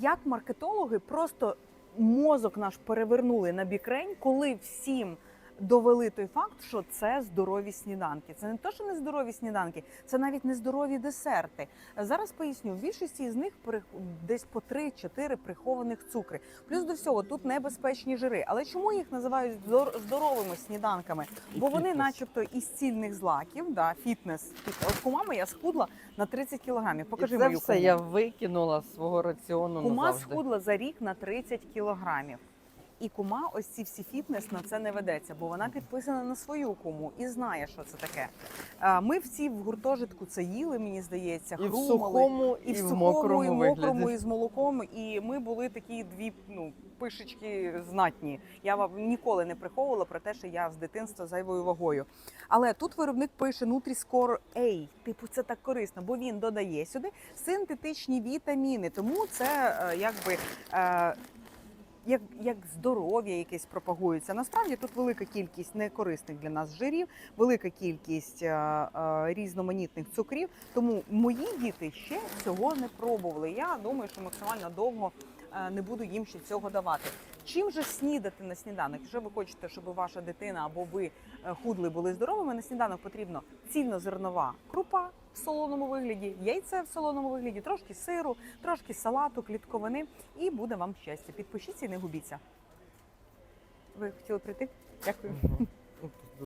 як маркетологи просто мозок наш перевернули на бікрень, коли всім довели той факт, що це здорові сніданки. Це не то, що не здорові сніданки, це навіть не здорові десерти. Зараз поясню, в більшості з них десь по 3-4 прихованих цукри. Плюс до всього тут небезпечні жири. Але чому їх називають здор- здоровими сніданками? Бо вони, начебто, із цільних злаків, да, фітнес. От кума моя схудла на 30 кілограмів. Покажи і це мою все куму. я викинула з свого раціону Кума назавжди. схудла за рік на 30 кілограмів. І кума, ось ці всі фітнес на це не ведеться, бо вона підписана на свою куму і знає, що це таке. Ми всі в гуртожитку це їли, мені здається, І в сухому, і в сухому, мокрому і в мокрому, і з молоком. І ми були такі дві ну пишечки знатні. Я вам ніколи не приховувала про те, що я з дитинства зайвою вагою. Але тут виробник пише Nutri-Score A. Типу, це так корисно, бо він додає сюди синтетичні вітаміни. Тому це е, якби. Е, як, як здоров'я якесь пропагується. Насправді тут велика кількість некорисних для нас жирів, велика кількість а, а, різноманітних цукрів. Тому мої діти ще цього не пробували. Я думаю, що максимально довго е, не буду їм ще цього давати. Чим же снідати на сніданок? Якщо ви хочете, щоб ваша дитина або ви е, худли були здоровими, на сніданок потрібно цільнозернова крупа в солоному вигляді, яйце в солоному вигляді, трошки сиру, трошки салату, клітковини, і буде вам щастя. Підпишіться і не губіться. Ви хотіли прийти? Дякую.